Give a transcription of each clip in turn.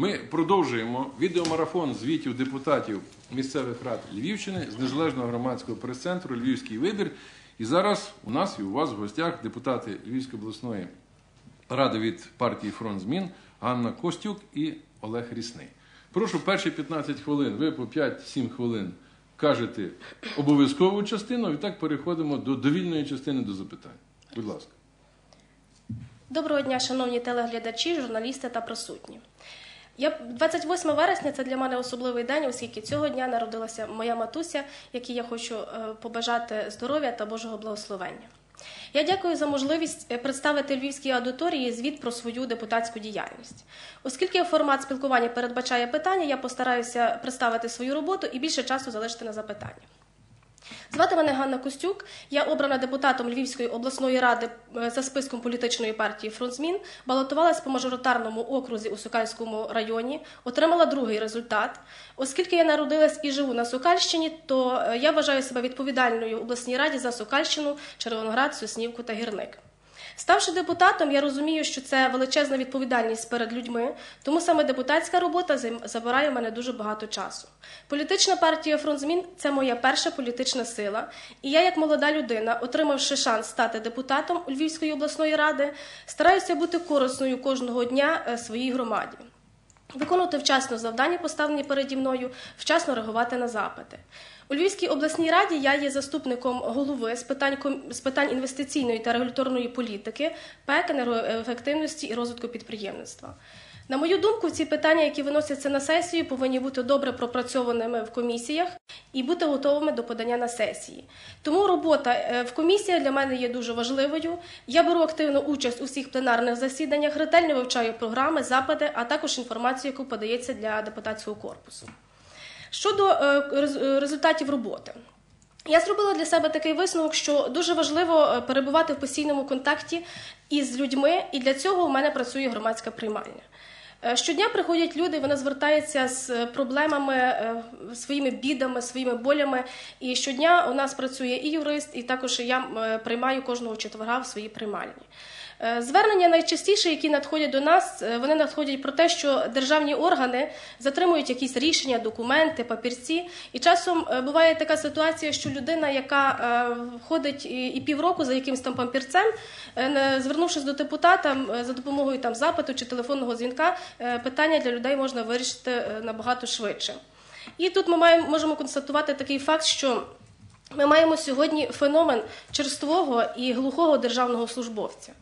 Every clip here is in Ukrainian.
Ми продовжуємо відеомарафон звітів депутатів місцевих рад Львівщини з незалежного громадського прес-центру Львівський вибір. І зараз у нас і у вас в гостях депутати Львівської обласної ради від партії Фронт Змін Ганна Костюк і Олег Рісний. Прошу перші 15 хвилин, ви по 5-7 хвилин кажете обов'язкову частину, і так переходимо до довільної частини до запитань. Будь ласка. Доброго дня, шановні телеглядачі, журналісти та присутні. Я 28 вересня це для мене особливий день, оскільки цього дня народилася моя матуся, якій я хочу е, побажати здоров'я та Божого благословення. Я дякую за можливість е, представити львівській аудиторії звіт про свою депутатську діяльність. Оскільки формат спілкування передбачає питання, я постараюся представити свою роботу і більше часу залишити на запитання. Звати мене Ганна Костюк. Я обрана депутатом Львівської обласної ради е, за списком політичної партії Фронт змін, балотувалась по мажоритарному окрузі у Сокальському районі, отримала другий результат. Оскільки я народилась і живу на Сокальщині, то е, я вважаю себе відповідальною обласній раді за Сокальщину, Червоноград, Соснівку та Гірник. Ставши депутатом, я розумію, що це величезна відповідальність перед людьми, тому саме депутатська робота забирає в мене дуже багато часу. Політична партія Фронт змін це моя перша політична сила, і я, як молода людина, отримавши шанс стати депутатом у Львівської обласної ради, стараюся бути корисною кожного дня е, своїй громаді. Виконувати вчасно завдання, поставлені переді мною, вчасно реагувати на запити. У Львівській обласній раді я є заступником голови з питань, з питань інвестиційної та регуляторної політики, ПЕК, енергоефективності і розвитку підприємництва. На мою думку, ці питання, які виносяться на сесію, повинні бути добре пропрацьованими в комісіях і бути готовими до подання на сесії. Тому робота е, в комісіях для мене є дуже важливою. Я беру активну участь у всіх пленарних засіданнях, ретельно вивчаю програми, запити, а також інформацію, яку подається для депутатського корпусу. Щодо е, е, результатів роботи. Я зробила для себе такий висновок, що дуже важливо е, перебувати в постійному контакті із людьми, і для цього у мене працює громадська приймальня. Щодня приходять люди, вони звертаються з проблемами, своїми бідами, своїми болями. І щодня у нас працює і юрист, і також я приймаю кожного четверга в своїй приймальні. Е, Звернення найчастіше, які надходять до нас, е, вони надходять про те, що державні органи затримують якісь рішення, документи, папірці. І часом е, буває така ситуація, що людина, яка е, ходить і півроку за якимось там папірцем, звернувшись до депутата за допомогою там запиту чи телефонного дзвінка, питання для людей можна вирішити набагато швидше. І тут ми маємо можемо констатувати такий факт, що ми маємо сьогодні феномен черствого і глухого державного службовця.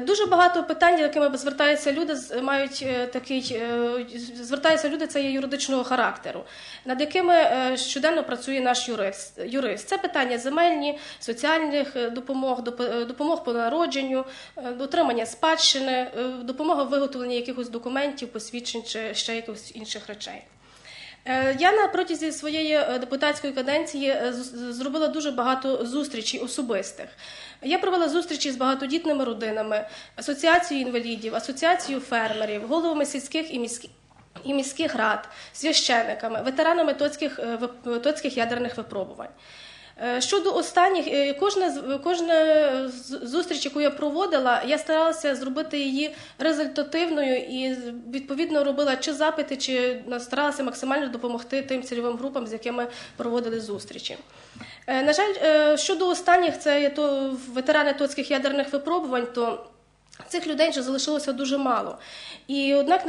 Дуже багато питань, якими звертаються люди, мають е, такий е, звертаються люди, це є юридичного характеру, над якими е, щоденно працює наш юрист. юрист. Це питання земельні, соціальних допомог, доп- допомог по народженню, дотримання спадщини, допомога в виготовленні якихось документів, посвідчень чи ще якихось інших речей. Е, Я на протязі своєї е, депутатської каденції е, зробила дуже багато зустрічей особистих. Я провела зустрічі з багатодітними родинами, асоціацією інвалідів, асоціацією фермерів, головами сільських і міських. І міських рад, священиками, ветеранами тоцьких, тоцьких ядерних випробувань. Е, Щодо останніх, е, кожна кожна зустріч, яку я проводила, я старалася зробити її результативною і відповідно робила чи запити, чи старалася максимально допомогти тим цільовим групам, з якими проводили зустрічі. Е, На жаль, щодо останніх, це є то ветерани тоцьких ядерних випробувань, то Цих людей вже залишилося дуже мало, і однак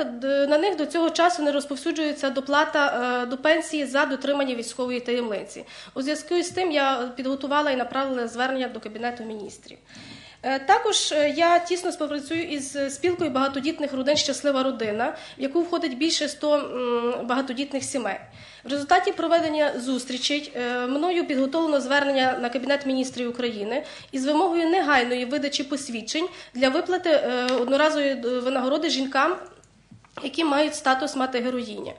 на, них до цього часу не розповсюджується доплата е, до пенсії за дотримання військової таємниці. У зв'язку з тим я підготувала і направила звернення до кабінету міністрів. Е, Також е, я тісно співпрацюю із е, спілкою багатодітних родин Щаслива родина, в яку входить більше 100 багатодітних сімей. В результаті проведення зустрічей мною підготовлено звернення на Кабінет міністрів України із вимогою негайної видачі посвідчень для виплати одноразової винагороди жінкам, які мають статус мати героїня.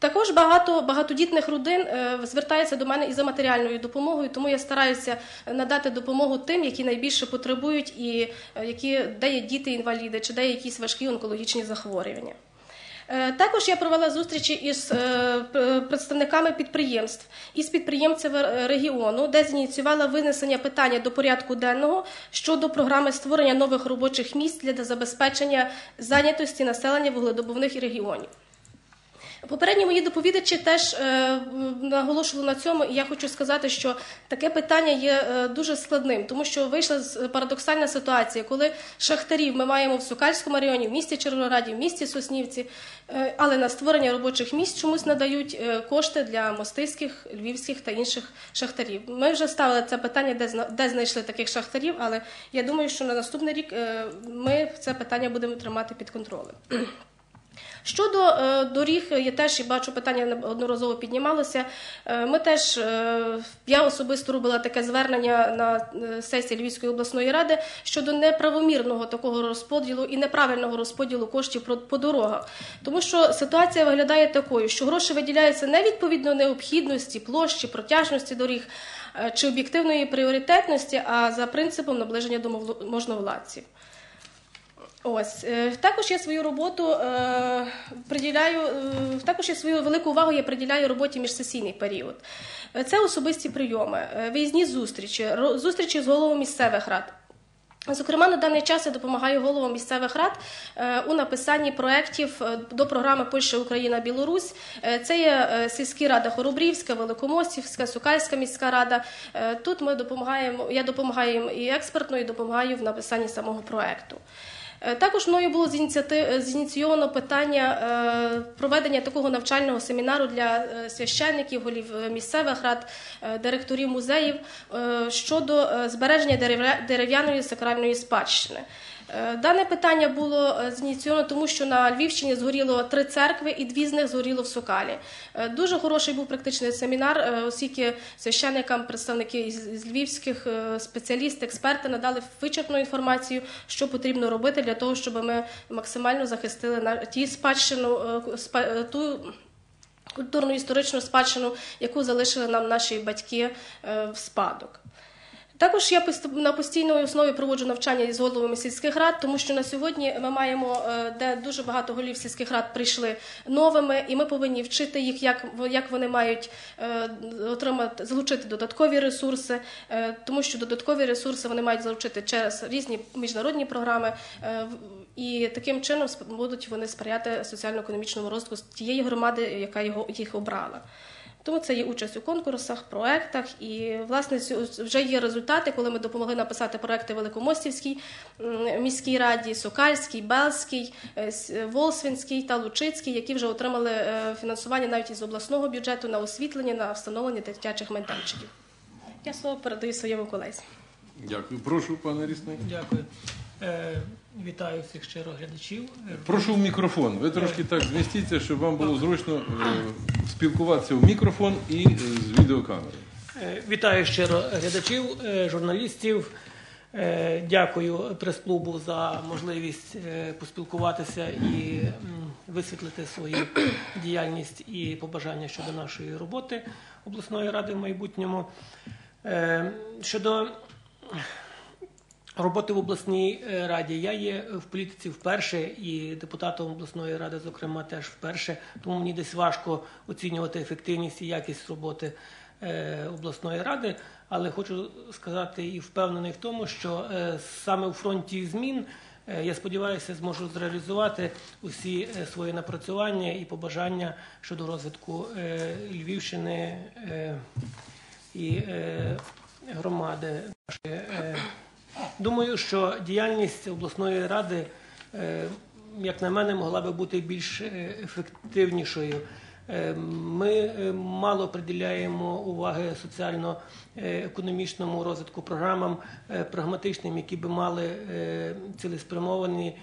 Також багато багатодітних родин е, звертаються до мене і за матеріальною допомогою, тому я стараюся надати допомогу тим, які найбільше потребують, і е, які де є діти інваліди, чи де якісь важкі онкологічні захворювання. Е, Також я провела зустрічі із представниками підприємств із підприємців е, регіону, де зініціювала винесення питання до порядку денного щодо програми створення нових робочих місць для забезпечення зайнятості населення вугледобувних регіонів. Попередні мої доповідачі теж е, наголошували на цьому, і я хочу сказати, що таке питання є е, дуже складним, тому що вийшла з- парадоксальна ситуація, коли шахтарів ми маємо в Сукальському районі, в місті Червонограді, в місті Соснівці, е, але на створення робочих місць чомусь надають е, кошти для мостиських, львівських та інших шахтарів. Ми вже ставили це питання, де зна- де знайшли таких шахтарів, але я думаю, що на наступний рік е, ми це питання будемо тримати під контролем. Щодо е, доріг, я теж бачу питання неодноразово піднімалося. Е, Ми теж е, я особисто робила таке звернення на сесії Львівської обласної ради щодо неправомірного такого розподілу і неправильного розподілу коштів по дорогах. Тому що ситуація виглядає такою, що гроші виділяються не відповідно необхідності, площі, протяжності доріг чи об'єктивної пріоритетності, а за принципом наближення до можновладців. Ось е, також я свою роботу е, приділяю. е, також я свою велику увагу я приділяю роботі міжсесійний період. Це особисті прийоми, виїзні зустрічі, зустрічі з головами місцевих рад. Зокрема, на даний час я допомагаю головам місцевих рад у написанні проєктів до програми Польща, Україна, Білорусь. Це є сільські рада Хоробрівська, Великомостівська, Сукальська міська рада. Тут ми допомагаємо. Я допомагаю їм і експертно, і допомагаю в написанні самого проєкту. Е, Також мною було зініціати- зініційовано питання е, проведення такого навчального семінару для е, священників, голів е, місцевих рад, е, директорів музеїв е, щодо е, збереження дерев'яної сакральної спадщини. Е, Дане питання було е, зініційовано, тому що на Львівщині згоріло три церкви, і дві з них згоріло в Сокалі. Е, Дуже хороший був практичний семінар, оскільки священникам, представники із львівських спеціалісти, експерти надали вичерпну інформацію, що потрібно робити для того, щоб ми максимально захистили на ті спадщину, спа- ту культурну історичну спадщину, яку залишили нам наші батьки в спадок. Також я на постійній основі проводжу навчання із головами сільських рад, тому що на сьогодні ми маємо, е, де дуже багато голів сільських рад прийшли новими, і ми повинні вчити їх, як, вони мають е, отримати залучити додаткові ресурси, е, тому що додаткові ресурси вони мають залучити через різні міжнародні програми, і таким чином будуть вони сприяти соціально-економічному розвитку тієї громади, яка його їх обрала. Тому це є участь у конкурсах, проектах, і власне вже є результати, коли ми допомогли написати проекти Великомостівській міській раді, Сокальській, Белській, е, С- Волсвинській та Лучицькій, які вже отримали е, фінансування навіть із обласного бюджету на освітлення, на встановлення дитячих майданчиків. Я слово передаю своєму колезі. Дякую. Прошу, пане Рісний. Дякую. Вітаю всіх щиро глядачів. Прошу в мікрофон. Ви трошки так змістіться, щоб вам було зручно е, спілкуватися в мікрофон і е, з відеокамери. е, Вітаю щиро глядачів, журналістів. Дякую прес-клубу за можливість поспілкуватися і висвітлити свою діяльність і побажання щодо нашої роботи обласної ради в майбутньому. Щодо роботи в обласній е, раді. Я є в політиці вперше і депутатом обласної ради, зокрема, теж вперше. Тому мені десь важко оцінювати ефективність і якість роботи е, обласної ради. Але хочу сказати і впевнений в тому, що е, саме у фронті змін. е, Я сподіваюся, зможу зреалізувати усі е, свої напрацювання і побажання щодо розвитку е, Львівщини е, і е, громади нашої. Думаю, що діяльність обласної ради, е, як на мене, могла би бути більш е, ефективнішою. Е, Ми мало приділяємо уваги соціально-економічному розвитку програмам прагматичним, які би мали цілеспрямовані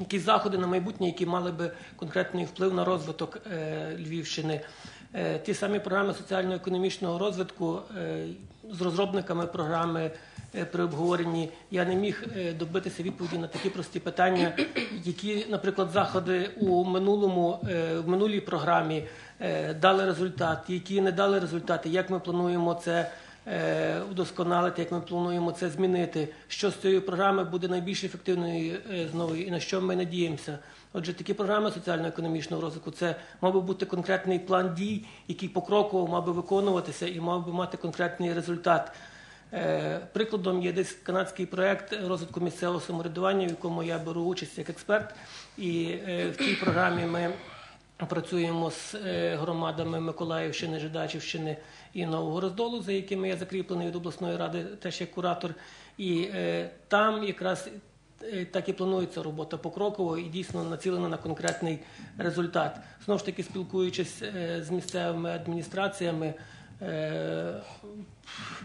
якісь заходи на майбутнє, які мали би конкретний вплив на розвиток Львівщини. Е, Ті самі програми соціально-економічного розвитку е, з розробниками програми е, при обговоренні я не міг добитися відповіді на такі прості питання, які, наприклад, заходи у минулому в минулій програмі дали результат, які не дали результати, як ми плануємо це удосконалити, як ми плануємо це змінити. Що з цієї програми буде найбільш ефективною знову і на що ми надіємося. Отже, такі програми соціально-економічного розвитку це мав би бути конкретний план дій, який покроково мав би виконуватися і мав би мати конкретний результат. Е, Прикладом є десь канадський проект розвитку місцевого самоврядування, в якому я беру участь як експерт. І е, в цій програмі ми працюємо з е, громадами Миколаївщини, Жидачівщини і Нового Роздолу, за якими я закріплений від обласної ради, теж як куратор. І там якраз так і планується робота покроково і дійсно націлена на конкретний результат. Знову ж таки, спілкуючись е, з місцевими адміністраціями. Е,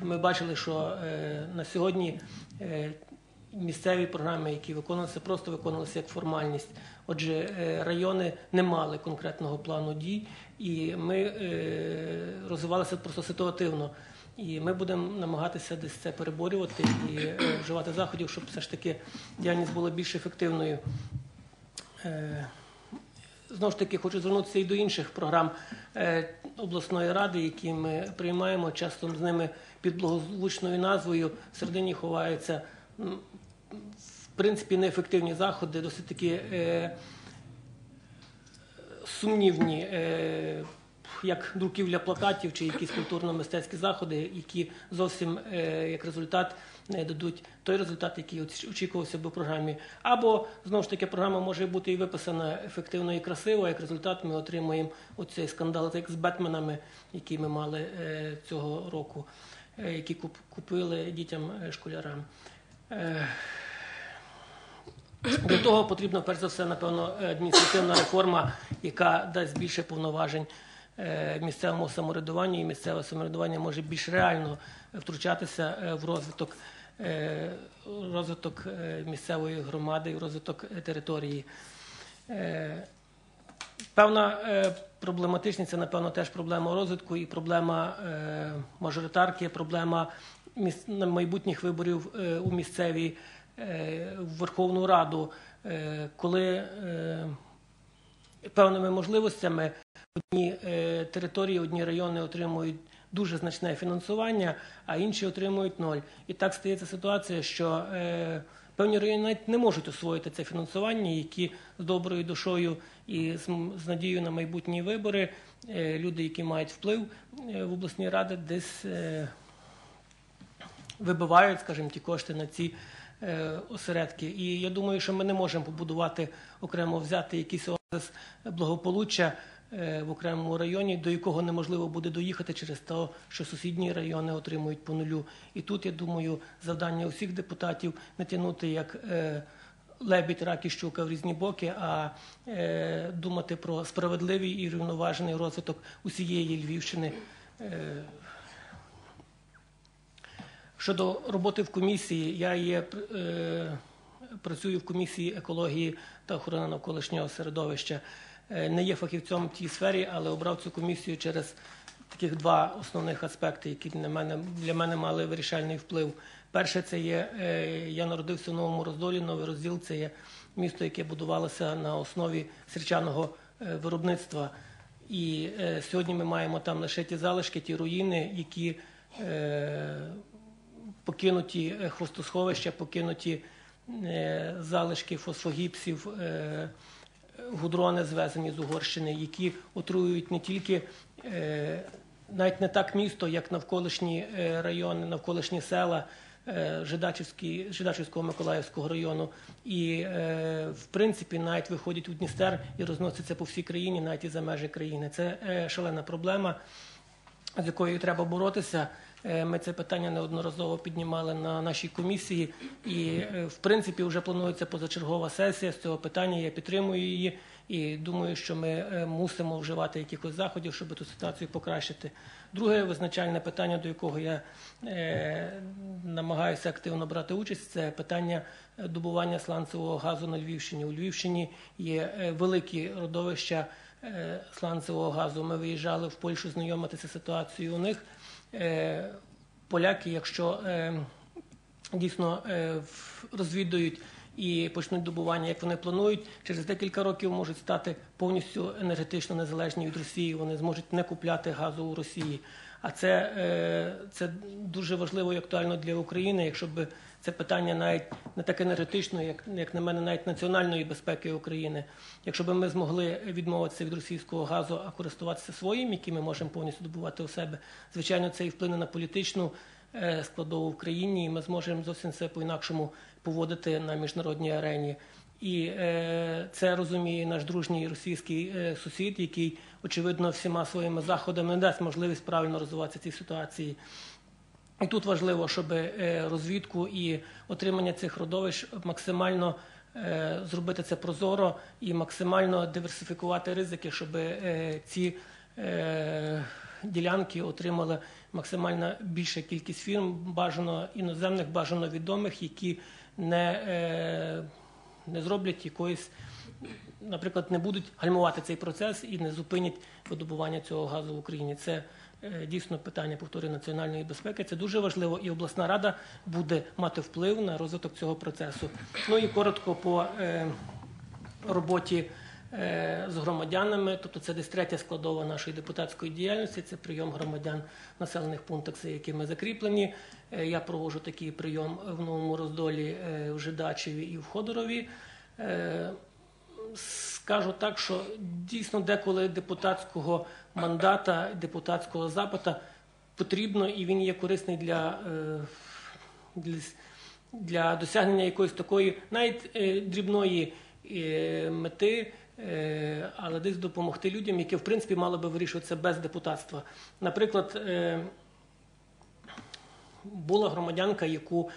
Ми бачили, що е, на сьогодні е, місцеві програми, які виконувалися, просто виконувалися як формальність. Отже, е, райони не мали конкретного плану дій, і ми е, розвивалися просто ситуативно. І ми будемо намагатися десь це переборювати і е, вживати заходів, щоб все ж таки діяльність була більш ефективною. Е, Знову ж таки, хочу звернутися і до інших програм е, обласної ради, які ми приймаємо. Часто з ними під благозвучною назвою всередині ховаються в принципі неефективні заходи, досить таки е, сумнівні, як друківля плакатів чи якісь культурно-мистецькі заходи, які зовсім е, як результат не дадуть той результат, який очікувався би в програмі. Або знову ж таки програма може бути і виписана ефективно і красиво. Як результат, ми отримуємо оцей скандал як з Бетменами, який ми мали е, цього року, е, які куп- купили дітям школярам. Для того потрібно перш за все, напевно, адміністративна реформа, яка дасть більше повноважень місцевому самоврядуванню, і місцеве самоврядування може більш реально втручатися е, в розвиток, е, розвиток е, місцевої громади і розвиток е, території. Е, Певна е, проблематичність це, напевно, теж проблема розвитку і проблема е, мажоритарки, проблема майбутніх виборів е, у місцеві е, в Верховну Раду, е, коли е, певними можливостями одні е, території, одні райони отримують дуже значне фінансування, а інші отримують ноль. І так стається ситуація, що е, певні райони навіть не можуть освоїти це фінансування, які з доброю душою і з, надією на майбутні вибори е, люди, які мають вплив в обласні ради, десь вибивають, скажімо, ті кошти на ці осередки. І я думаю, що ми не можемо побудувати окремо взяти якийсь оазис благополуччя в окремому районі, до якого неможливо буде доїхати через те, що сусідні райони отримують по нулю. І тут я думаю, завдання усіх депутатів не як. е, Лебідь, рак і щука в різні боки, а е, думати про справедливий і рівноважений розвиток усієї Львівщини. Е, Щодо роботи в комісії, я є, е, працюю в комісії екології та охорони навколишнього середовища. Е, не є фахівцем в тій сфері, але обрав цю комісію через таких два основних аспекти, які для мене, для мене мали вирішальний вплив. Перше, це є е, я народився в новому роздолі. Новий розділ це є місто, яке будувалося на основі сірчаного е, виробництва. І сьогодні ми маємо там лише ті залишки, ті руїни, які покинуті хвостосховища, покинуті залишки фосфогіпсів, е, гудрони, звезені з Угорщини, які отруюють не тільки е, навіть не так місто, як навколишні е, райони, навколишні села. е, Жидачівський, Жидачівського Миколаївського району, і в принципі навіть виходять у Дністер і розносяться по всій країні, навіть і за межі країни. Це шалена проблема з якою треба боротися. Е, Ми це питання неодноразово піднімали на нашій комісії, і е, в принципі вже планується позачергова сесія з цього питання. Я підтримую її і думаю, що ми е, мусимо вживати якихось заходів, щоб ту ситуацію покращити. Друге визначальне питання, до якого я намагаюся активно брати участь, це питання добування сланцевого газу на Львівщині. У Львівщині є великі родовища сланцевого газу. Ми виїжджали в Польщу знайомитися ситуацією у них. Е, Поляки, якщо е, дійсно е, розвідують і почнуть добування, як вони планують, через декілька років можуть стати повністю енергетично незалежні від Росії. Вони зможуть не купляти газу у Росії. А це, це дуже важливо і актуально для України, якщо б це питання навіть не так енергетично, як, як на мене, навіть національної безпеки України. Якщо б ми змогли відмовитися від російського газу, а користуватися своїм, який ми можемо повністю добувати у себе, звичайно, це і вплине на політичну е, складову в країні, і ми зможемо зовсім все по-інакшому поводити на міжнародній арені. І е, це розуміє наш дружній російський е, сусід, який очевидно всіма своїми заходами не дасть можливість правильно розвиватися цій ситуації. І тут важливо, щоб е, розвідку і отримання цих родовищ максимально е, зробити це прозоро і максимально диверсифікувати ризики, щоб е, ці ділянки отримали максимально більша кількість фірм, бажано іноземних, бажано відомих, які не, не зроблять якоїсь наприклад, не будуть гальмувати цей процес і не зупинять видобування цього газу в Україні. Це дійсно питання повторюю, національної безпеки. Це дуже важливо, і обласна рада буде мати вплив на розвиток цього процесу. Ну і коротко по е, роботі. е, З громадянами, тобто це десь третя складова нашої депутатської діяльності, це прийом громадян в населених пунктах, за якими закріплені. Е, Я проводжу такий прийом в новому роздолі е, в Жидачеві і в Ходорові. Скажу так, що дійсно деколи депутатського мандата, депутатського запита потрібно, і він є корисний для, е, для, для досягнення якоїсь такої, навіть е, дрібної е, мети. Але десь допомогти людям, які в принципі мали би вирішуватися без депутатства. Наприклад, була громадянка, яку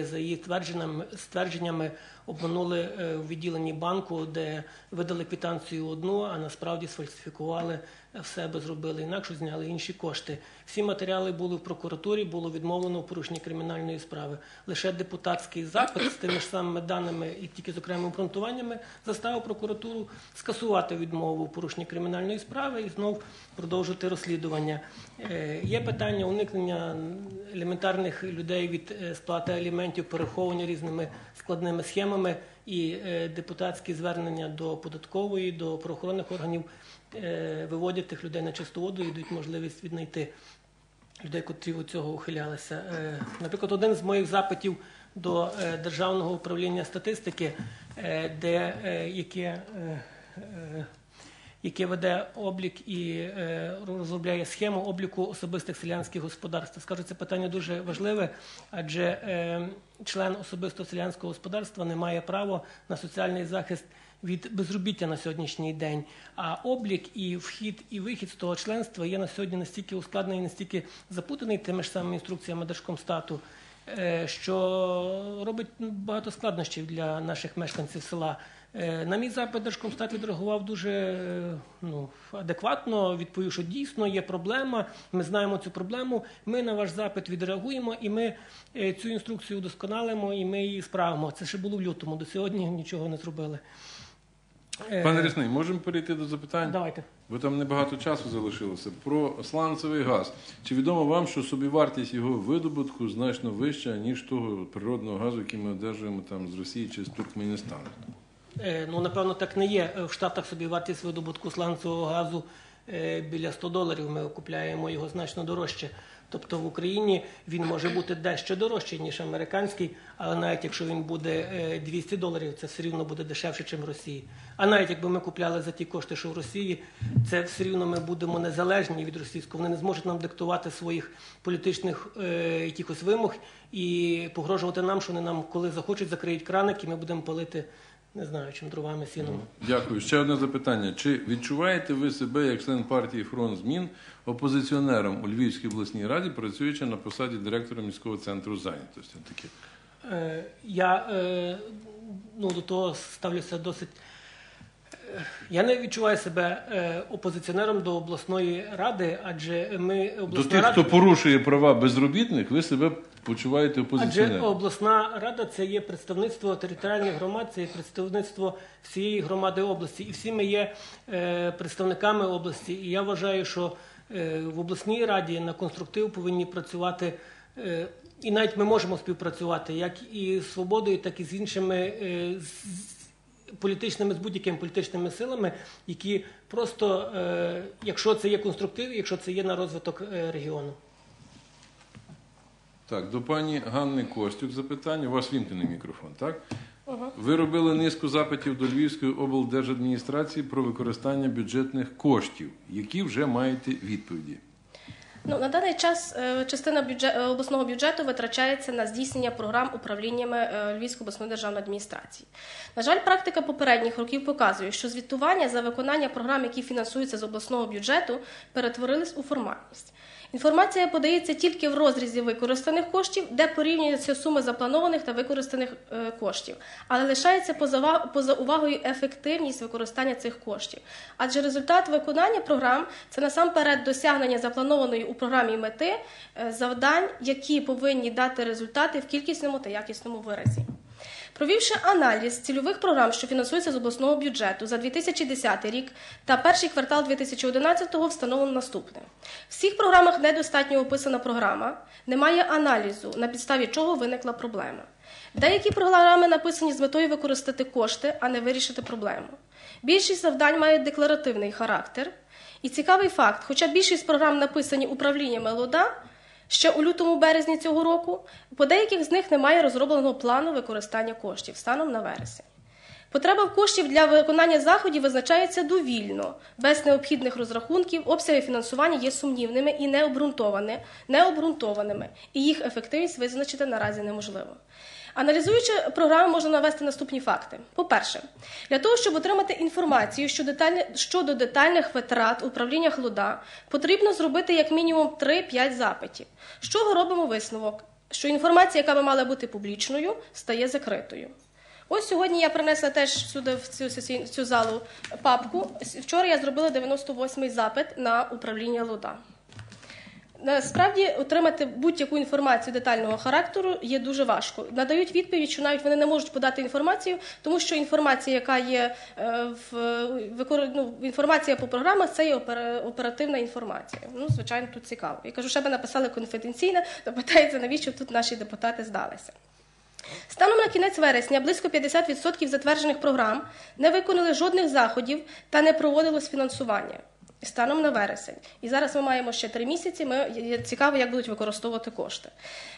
за її твердженнями, ствердженнями обманули е, в відділенні банку, де видали квитанцію одну, а насправді сфальсифікували в себе, зробили інакше, зняли інші кошти. Всі матеріали були в прокуратурі, було відмовлено у порушенні кримінальної справи. Лише депутатський запит з тими ж самими даними і тільки з окремими обґрунтуваннями заставив прокуратуру скасувати відмову у порушенні кримінальної справи і знов продовжити розслідування. Е, Є питання уникнення елементарних людей від е, сплати аліментів, переховування різними складними схемами і е, депутатські звернення до податкової, до правоохоронних органів е, виводять тих людей на чисту воду і дають можливість віднайти людей, котрі від цього ухилялися. Е, Наприклад, один з моїх запитів до Державного управління статистики, де яке. Яке веде облік і е, розробляє схему обліку особистих селянських господарств. Скажу, це питання дуже важливе, адже е, член особистого селянського господарства не має права на соціальний захист від безробіття на сьогоднішній день. А облік і вхід і вихід з того членства є на сьогодні настільки ускладнений, настільки запутаний тими ж самими інструкціями Держкомстату, е, що робить багато складнощів для наших мешканців села. Е, На мій запит Держкомстат відреагував дуже е, ну, адекватно, відповів, що дійсно є проблема, ми знаємо цю проблему, ми на ваш запит відреагуємо і ми е, цю інструкцію удосконалимо і ми її справимо. Це ще було в лютому, до сьогодні нічого не зробили. Пане Рясний, можемо перейти до запитань? Давайте. Бо там небагато часу залишилося. Про сланцевий газ. Чи відомо вам, що собівартість його видобутку значно вища, ніж того природного газу, який ми одержуємо там з Росії чи з Туркменістану? Е, Ну, напевно, так не є. В Штатах собі вартість видобутку сланцевого газу е, біля 100 доларів. Ми купляємо його значно дорожче. Тобто в Україні він може бути дещо дорожчий, ніж американський, але навіть якщо він буде е, 200 доларів, це все рівно буде дешевше, ніж в Росії. А навіть якби ми купляли за ті кошти, що в Росії, це все рівно ми будемо незалежні від російського. Вони не зможуть нам диктувати своїх політичних е, якихось вимог і погрожувати нам, що вони нам, коли захочуть, закриють краник, і ми будемо палити, не знаю, чим дровами сіном. Дякую. Ще одне запитання. Чи відчуваєте ви себе як член партії Фронт змін опозиціонером у Львівській обласній раді, працюючи на посаді директора міського центру зайнятості? Таке. Е, Я е, ну, до того ставлюся досить. Я не відчуваю себе е, опозиціонером до обласної ради, адже ми До тих, рада, хто порушує права безробітних, ви себе почуваєте адже опозиціонером. обласна рада це є представництво територіальних громад, це є представництво всієї громади області, і всі ми є е, представниками області. І я вважаю, що е, в обласній раді на конструктив повинні працювати. І навіть ми можемо співпрацювати як і з свободою, так і з іншими політичними з будь-якими політичними силами, які просто, е, якщо це є конструктив, якщо це є на розвиток е, регіону. Так, до пані Ганни Костюк запитання. У вас вімкнений мікрофон, так? Ви робили низку запитів до Львівської облдержадміністрації про використання бюджетних коштів, які вже маєте відповіді. Ну, на даний час е, частина бюджет, е, обласного бюджету витрачається на здійснення програм управліннями е, Львівської обласної державної адміністрації. На жаль, практика попередніх років показує, що звітування за виконання програм, які фінансуються з обласного бюджету, перетворились у формальність. Інформація подається тільки в розрізі використаних коштів, де порівнюються суми запланованих та використаних е, коштів, але лишається поза увагою ефективність використання цих коштів. Адже результат виконання програм це насамперед досягнення запланованої у програмі мети е, завдань, які повинні дати результати в кількісному та якісному виразі. Провівши аналіз цільових програм, що фінансуються з обласного бюджету за 2010 рік та перший квартал 2011-го, встановлено наступне: в всіх програмах недостатньо описана програма, немає аналізу, на підставі чого виникла проблема. Деякі програми написані з метою використати кошти, а не вирішити проблему. Більшість завдань має декларативний характер. І цікавий факт: хоча більшість програм написані управліннями ЛОДА, ще у лютому березні цього року, по деяких з них немає розробленого плану використання коштів станом на вересень. Потреба в коштів для виконання заходів визначається довільно, без необхідних розрахунків, обсяги фінансування є сумнівними і необґрунтованими, необґрунтованими, і їх ефективність визначити наразі неможливо. Аналізуючи програму, можна навести наступні факти. По-перше, для того, щоб отримати інформацію щодо, детальних витрат управління ХЛОДА, потрібно зробити як мінімум 3-5 запитів. З чого робимо висновок? Що інформація, яка би мала бути публічною, стає закритою. Ось сьогодні я принесла теж сюди в цю, в цю залу папку. Вчора я зробила 98-й запит на управління ЛОДА. Насправді отримати будь-яку інформацію детального характеру є дуже важко. Надають відповідь, що навіть вони не можуть подати інформацію, тому що інформація, яка є е, в ну, інформація по програмах, це є оперативна інформація. Ну, звичайно, тут цікаво. Я кажу, ще би написали конфіденційне, то питається, навіщо тут наші депутати здалися. Станом на кінець вересня близько 50% затверджених програм не виконали жодних заходів та не проводилось фінансування. Станом на вересень. І зараз ми маємо ще три місяці. Ми цікаво, як будуть використовувати кошти.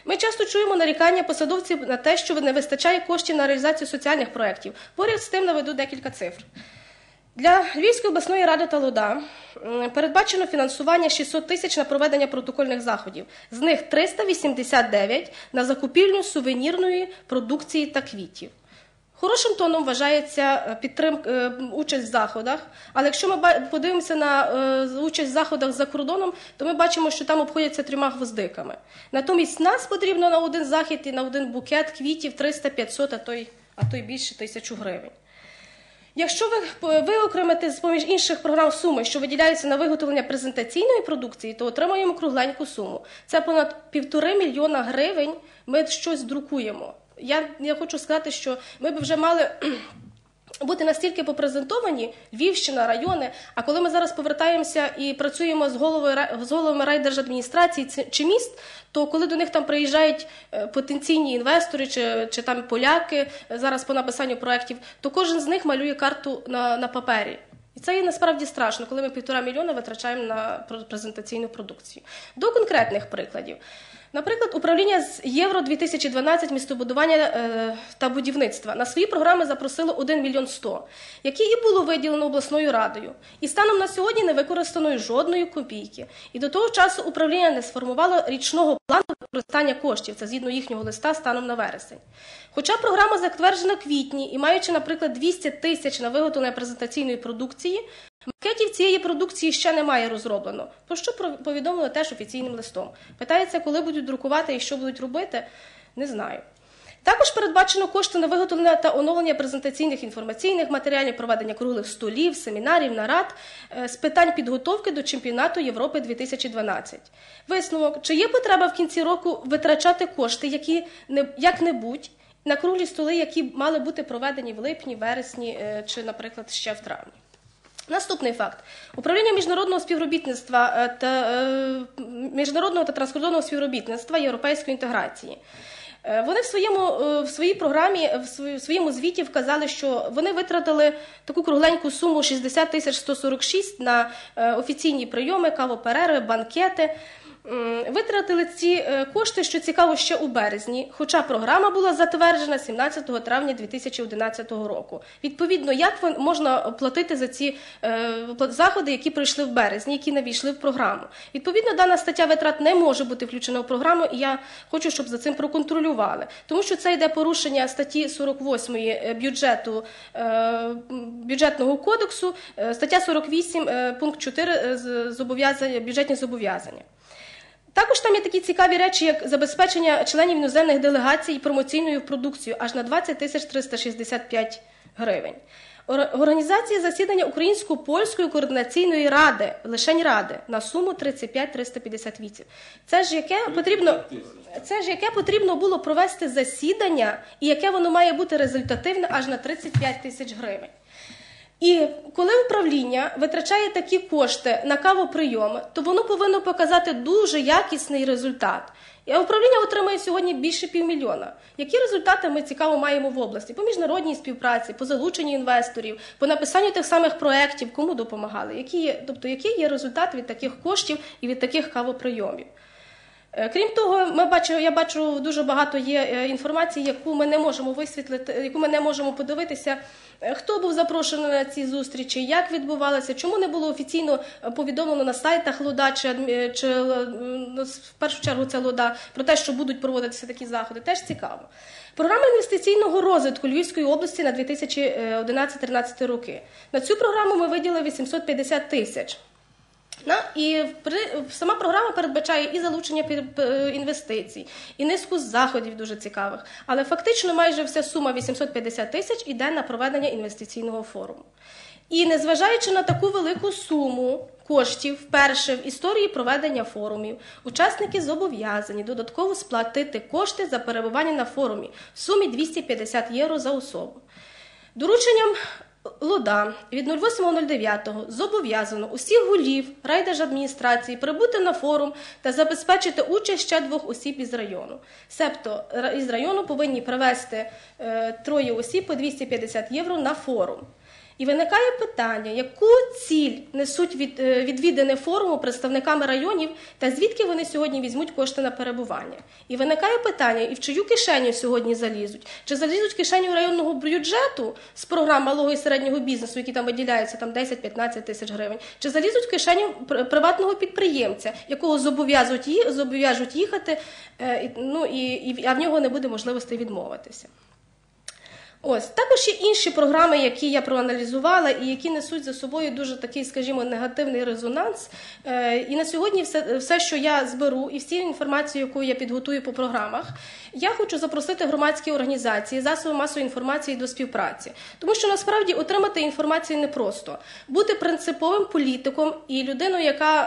Ми часто чуємо нарікання посадовців на те, що не вистачає коштів на реалізацію соціальних проєктів. Поряд з тим наведу декілька цифр. Для Львівської обласної ради та ЛОДА м, передбачено фінансування 600 тисяч на проведення протокольних заходів. З них 389 на закупівлю сувенірної продукції та квітів. Хорошим тоном вважається підтримка участь в заходах, але якщо ми подивимося на е, участь в заходах за кордоном, то ми бачимо, що там обходяться трьома гвоздиками. Натомість нас потрібно на один захід і на один букет квітів 300-500, а то й, а то й більше тисячу гривень. Якщо ви виокремите з поміж інших програм суми, що виділяються на виготовлення презентаційної продукції, то отримаємо кругленьку суму. Це понад півтори мільйона гривень. Ми щось друкуємо. Я, я хочу сказати, що ми б вже мали. Бути настільки попрезентовані Львівщина, райони. А коли ми зараз повертаємося і працюємо з головою з головами райдержадміністрації чи міст, то коли до них там приїжджають е, потенційні інвестори чи, чи там поляки е, зараз по написанню проєктів, то кожен з них малює карту на, на папері. І це є насправді страшно, коли ми півтора мільйона витрачаємо на презентаційну продукцію. До конкретних прикладів. Наприклад, управління з Євро 2012 містобудування е, та будівництва на свої програми запросило 1 мільйон 100, які і було виділено обласною радою. І станом на сьогодні не використаної жодної копійки. І до того часу управління не сформувало річного плану використання коштів. Це згідно їхнього листа станом на вересень. Хоча програма затверджена квітні і маючи, наприклад, 200 тисяч на виготовлення презентаційної продукції, Макетів цієї продукції ще немає розроблено, про що повідомили теж офіційним листом. Питається, коли будуть друкувати і що будуть робити, не знаю. Також передбачено кошти на виготовлення та оновлення презентаційних інформаційних матеріалів, проведення круглих столів, семінарів, нарад е, з питань підготовки до чемпіонату Європи 2012. Висновок: чи є потреба в кінці року витрачати кошти, які не як-небудь на круглі столи, які мали бути проведені в липні, вересні е, чи, наприклад, ще в травні? Наступний факт: управління міжнародного співробітництва е, та е, міжнародного та транскордонного співробітництва європейської інтеграції. Е, Вони в своєму в своїй програмі, в своєму звіті вказали, що вони витратили таку кругленьку суму 60 тисяч 146 на офіційні прийоми, кавоперерви, банкети. Витратили ці е, кошти, що цікаво, ще у березні, хоча програма була затверджена 17 травня 2011 року. Відповідно, як можна платити за ці е, заходи, які пройшли в березні, які не війшли в програму? Відповідно, дана стаття витрат не може бути включена в програму, і я хочу, щоб за цим проконтролювали, тому що це йде порушення статті 48 бюджету е, бюджетного кодексу, стаття 48, е, пункт 4 е, зобов'язання бюджетні зобов'язання. Також там є такі цікаві речі, як забезпечення членів іноземних делегацій промоційною продукцією аж на 20 тисяч 365 гривень. Ор- Організація засідання Українсько-польської координаційної ради, лишень ради, на суму 35 358. Це ж яке потрібно, це ж яке потрібно було провести засідання, і яке воно має бути результативне аж на 35 тисяч гривень. І коли управління витрачає такі кошти на кавоприйоми, то воно повинно показати дуже якісний результат. І управління отримує сьогодні більше півмільйона. Які результати ми цікаво маємо в області? По міжнародній співпраці, по залученню інвесторів, по написанню тих самих проєктів, кому допомагали? Які є, тобто, який є результат від таких коштів і від таких кавоприйомів? Е, Крім того, ми бачу, я бачу дуже багато є е, інформації, яку ми не можемо висвітлити, яку ми не можемо подивитися. Е, Хто був запрошений на ці зустрічі, як відбувалося, чому не було офіційно е, повідомлено на сайтах ЛОДА чи, чи е, ну, в першу чергу це ЛОДА про те, що будуть проводитися такі заходи, теж цікаво. Програма інвестиційного розвитку Львівської області на 2011-2013 роки. На цю програму ми виділили 850 тисяч. На, і при, сама програма передбачає і залучення інвестицій, і низку заходів дуже цікавих. Але фактично майже вся сума 850 тисяч іде на проведення інвестиційного форуму. І незважаючи на таку велику суму коштів вперше в історії проведення форумів, учасники зобов'язані додатково сплатити кошти за перебування на форумі в сумі 250 євро за особу. Дорученням Лода від 08.09 зобов'язано усіх голів райдержадміністрації прибути на форум та забезпечити участь ще двох осіб із району. Себто із району повинні привезти е, троє осіб по 250 євро на форум. І виникає питання, яку ціль несуть від, е, відвідини форуму представниками районів та звідки вони сьогодні візьмуть кошти на перебування. І виникає питання, і в чию кишеню сьогодні залізуть? Чи залізуть в кишеню районного бюджету з програм малого і середнього бізнесу, які там виділяються там 10-15 тисяч гривень, чи залізуть в кишеню пр- приватного підприємця, якого зобов'язують зобов'яжуть їхати, е, ну і а в нього не буде можливості відмовитися. Ось також є інші програми, які я проаналізувала, і які несуть за собою дуже такий, скажімо, негативний резонанс. Е, і на сьогодні все, все, що я зберу, і всі інформацію, яку я підготую по програмах, я хочу запросити громадські організації, засоби масової інформації до співпраці, тому що насправді отримати інформацію непросто. Бути принциповим політиком і людиною, яка,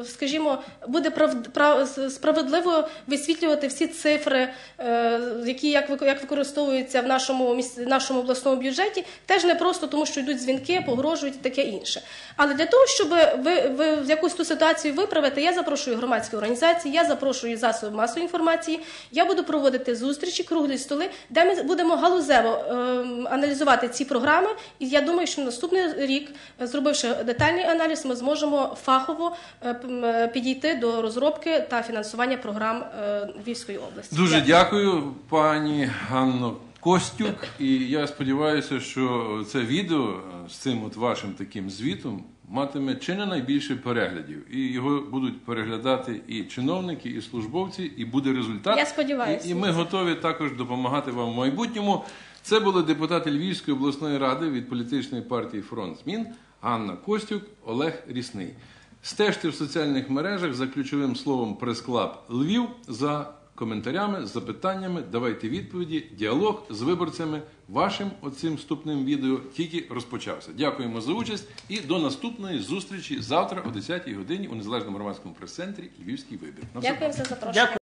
е, скажімо, буде прав, прав, справедливо висвітлювати всі цифри, е, які як, використовуються в нашому міс- нашому обласному бюджеті, теж не просто, тому що йдуть дзвінки, погрожують і таке інше. Але для того, щоб ви, ви якусь ту ситуацію виправити, я запрошую громадські організації, я запрошую засоби масової інформації. Я буду проводити зустрічі, круглі столи, де ми будемо галузево ем, аналізувати ці програми. І я думаю, що наступний рік, зробивши детальний аналіз, ми зможемо фахово е, е, підійти до розробки та фінансування програм е, Львівської області. Дуже Дякую. дякую, пані Ганно Костюк. І я сподіваюся, що це відео з цим от вашим таким звітом матиме чи не найбільше переглядів. І його будуть переглядати і чиновники, і службовці, і буде результат. Я сподіваюся І, і ми готові також допомагати вам в майбутньому. Це були депутати Львівської обласної ради від політичної партії Фронт змін Ганна Костюк, Олег Рісний. Стежте в соціальних мережах за ключовим словом прес-клаб Львів за коментарями, запитаннями. Давайте відповіді. Діалог з виборцями вашим оцим вступним відео тільки розпочався. Дякуємо за участь і до наступної зустрічі завтра о 10-й годині у незалежному громадському прес-центрі Львівський вибір. На все Дякую за запрошення.